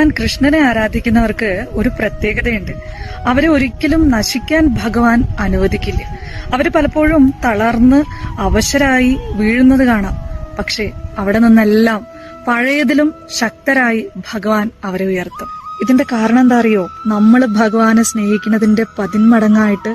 ഭഗവാൻ കൃഷ്ണനെ ആരാധിക്കുന്നവർക്ക് ഒരു പ്രത്യേകതയുണ്ട്. അവരെ ഒരിക്കലും നശിക്കാൻ ഭഗവാൻ അനുവദിക്കില്ല. അവർ പലപ്പോഴും തളർന്ന് അവശരായി വീഴുന്നത് കാണാം. പക്ഷേ അവിടെ നിന്നെല്ലാം പഴയതിലും ശക്തരായി ഭഗവാൻ അവരെ ഉയർത്തും. ഇതിന്റെ കാരണം എന്താ അറിയോ? നമ്മൾ ഭഗവാനെ സ്നേഹിക്കുന്നതിന്റെ പതിന്മടങ്ങായിട്ട്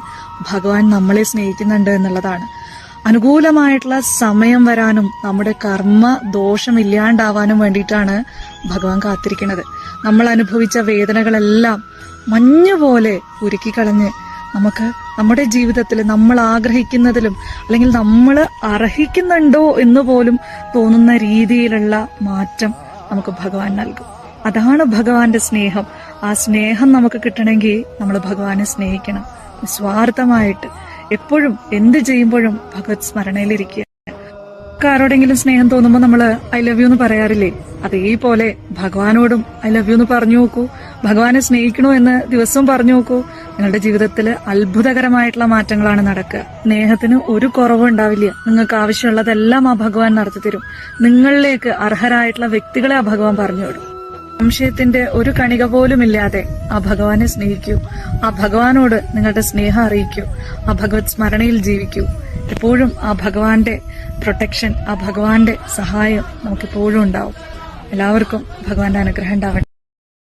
ഭഗവാൻ നമ്മളെ സ്നേഹിക്കുന്നുണ്ട് എന്നുള്ളതാണ്. അനുകൂലമായിട്ടുള്ള സമയം വരാനും നമ്മുടെ കർമ്മ ദോഷം ഇല്ലാണ്ടാവാനും വേണ്ടിയിട്ടാണ് ഭഗവാൻ കാത്തിരിക്കുന്നത്. നമ്മൾ അനുഭവിച്ച വേദനകളെല്ലാം മഞ്ഞുപോലെ ഉരുക്കിക്കളഞ്ഞ് നമുക്ക് നമ്മുടെ ജീവിതത്തിൽ നമ്മൾ ആഗ്രഹിക്കുന്നതിലും അല്ലെങ്കിൽ നമ്മൾ അർഹിക്കുന്നുണ്ടോ എന്ന് പോലും തോന്നുന്ന രീതിയിലുള്ള മാറ്റം നമുക്ക് ഭഗവാൻ നൽകും. അതാണ് ഭഗവാന്റെ സ്നേഹം. ആ സ്നേഹം നമുക്ക് കിട്ടണമെങ്കിൽ നമ്മൾ ഭഗവാനെ സ്നേഹിക്കണം. നിസ്വാർത്ഥമായിട്ട് എപ്പോഴും എന്ത് ചെയ്യുമ്പോഴും ഭഗവത് സ്മരണയിലിരിക്കുക. ആരോടെങ്കിലും സ്നേഹം തോന്നുമ്പോൾ നമ്മൾ ഐ ലവ് യു എന്ന് പറയാറില്ലേ? അതേപോലെ ഭഗവാനോടും ഐ ലവ് യു എന്ന് പറഞ്ഞു നോക്കൂ. ഭഗവാനെ സ്നേഹിക്കണോ എന്ന് ദിവസവും പറഞ്ഞു നോക്കൂ. നിങ്ങളുടെ ജീവിതത്തിൽ അത്ഭുതകരമായിട്ടുള്ള മാറ്റങ്ങളാണ് നടക്കുക. സ്നേഹത്തിന് ഒരു കുറവും ഉണ്ടാവില്ല. നിങ്ങൾക്ക് ആവശ്യമുള്ളതെല്ലാം ആ ഭഗവാൻ നടത്തി തരും നിങ്ങളിലേക്ക് അർഹരായിട്ടുള്ള വ്യക്തികളെ ആ ഭഗവാൻ പറഞ്ഞു വിടും. സംശയത്തിന്റെ ഒരു കണിക പോലും ഇല്ലാതെ ആ ഭഗവാനെ സ്നേഹിക്കൂ. ആ ഭഗവാനോട് നിങ്ങളുടെ സ്നേഹം അറിയിക്കൂ. ആ ഭഗവത് സ്മരണയിൽ ജീവിക്കൂ. എപ്പോഴും ആ ഭഗവാന്റെ പ്രൊട്ടക്ഷൻ ആ ഭഗവാന്റെ സഹായം നമുക്കെപ്പോഴും ഉണ്ടാവും. എല്ലാവർക്കും ഭഗവാന്റെ അനുഗ്രഹം ഉണ്ടാവട്ടെ.